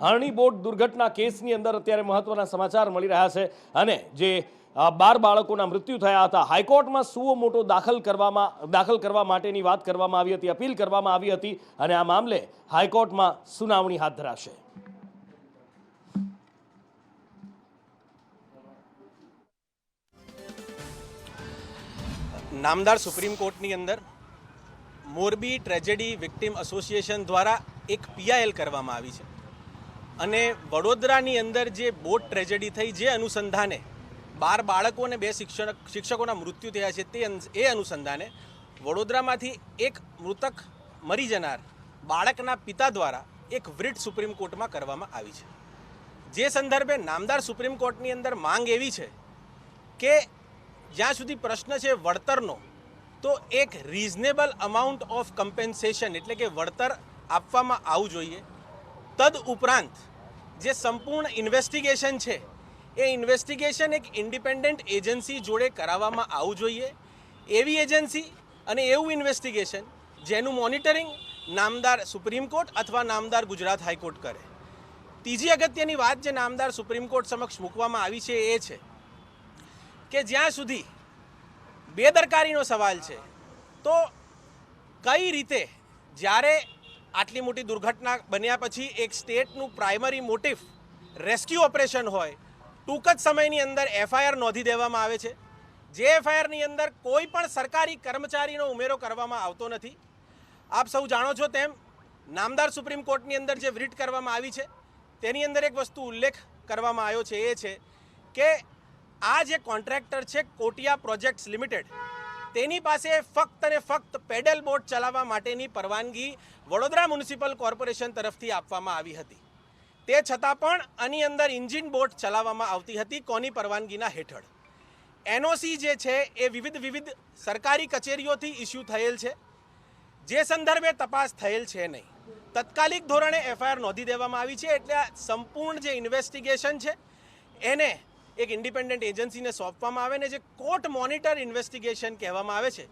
હરણી boat દુર્ઘટના કેસની અંદર અત્યારે મહત્વના સમાચાર મળી રહ્યા છે અને જે બાર બાળકોના મૃત્યુ થયા હતા, હાઈકોર્ટમાં સુઓ મોટો દાખલ કરવામાં, દાખલ કરવા માટેની વાત કરવામાં આવી હતી, અપીલ કરવામાં આવી હતી અને આ મામલે હાઈકોર્ટમાં સુનાવણી હાથ ધરાશે. નામદાર સુપ્રીમ કોર્ટની અંદર મોરબી ટ્રેજેડી વિક્ટિમ એસોસિએશન દ્વારા એક પીઆઈએલ કરવામાં આવી છે. અને વડોદરાની અંદર જે બોટ ટ્રેજેડી થઈ જે અનુસંધાને બાર બાળકો અને બે શિક્ષક શિક્ષકોના મૃત્યુ થયા છે તે એ અનુસંધાને વડોદરામાંથી એક મૃતક મરી જનાર બાળકના પિતા દ્વારા એક વ્રિટ સુપ્રીમ કોર્ટમાં કરવામાં આવી છે. જે સંદર્ભે નામદાર સુપ્રીમ કોર્ટની અંદર માંગ એવી છે કે જ્યાં સુધી પ્રશ્ન છે વળતરનો, તો એક રિઝનેબલ અમાઉન્ટ ઓફ કમ્પેન્સેશન એટલે કે વળતર આપવામાં આવવું જોઈએ. તદ ઉપરાંત જે સંપૂર્ણ ઇન્વેસ્ટિગેશન છે, એ ઇન્વેસ્ટિગેશન એક ઇન્ડિપેન્ડન્ટ એજન્સી જોડે કરાવવામાં આવવું જોઈએ. એવી એજન્સી અને એવું ઇન્વેસ્ટિગેશન જેનું મોનિટરિંગ નામદાર સુપ્રીમ કોર્ટ અથવા નામદાર ગુજરાત હાઈકોર્ટ કરે. ત્રીજી અગત્યની વાત જે નામદાર સુપ્રીમ કોર્ટ સમક્ષ મૂકવામાં આવી છે એ છે કે જ્યાં સુધી બેદરકારીનો સવાલ છે, તો કઈ રીતે જ્યારે આટલી મોટી દુર્ઘટના બન્યા પછી એક સ્ટેટનું પ્રાઇમરી મોટિવ રેસ્ક્યુ ઓપરેશન હોય, ટૂંક જ સમયની અંદર એફઆઈઆર નોંધી દેવામાં આવે છે. જે એફઆઈઆરની અંદર કોઈ પણ સરકારી કર્મચારીનો ઉમેરો કરવામાં આવતો નથી. આપ સૌ જાણો છો તેમ, નામદાર સુપ્રીમ કોર્ટની અંદર જે વ્રીટ કરવામાં આવી છે, તેની અંદર એક વસ્તુ ઉલ્લેખ કરવામાં આવ્યો છે એ છે કે આ જે કોન્ટ્રાક્ટર છે કોટિયા પ્રોજેક્ટ્સ લિમિટેડ તેની પાસે ફક્ત અને ફક્ત પેડલ બોટ ચલાવવા માટેની પરવાનગી વડોદરા મ્યુનિસિપલ કોર્પોરેશન તરફથી આપવામાં આવી હતી. તે છતાં પણ આની અંદર ઇન્જિન બોટ ચલાવવામાં આવતી હતી કોની પરવાનગીના હેઠળ? એનઓસી જે છે એ વિવિધ વિવિધ સરકારી કચેરીઓથી ઇસ્યુ થયેલ છે. જે સંદર્ભે તપાસ થયેલ છે નહીં. તત્કાલિક ધોરણે એફઆઈઆર નોંધી દેવામાં આવી છે એટલે સંપૂર્ણ જે ઇન્વેસ્ટિગેશન છે, એને એક ઇન્ડિપેન્ડન્ટ એજન્સીને સોંપવામાં આવે ને જે કોર્ટ મોનિટર ઇન્વેસ્ટિગેશન કહેવામાં આવે છે.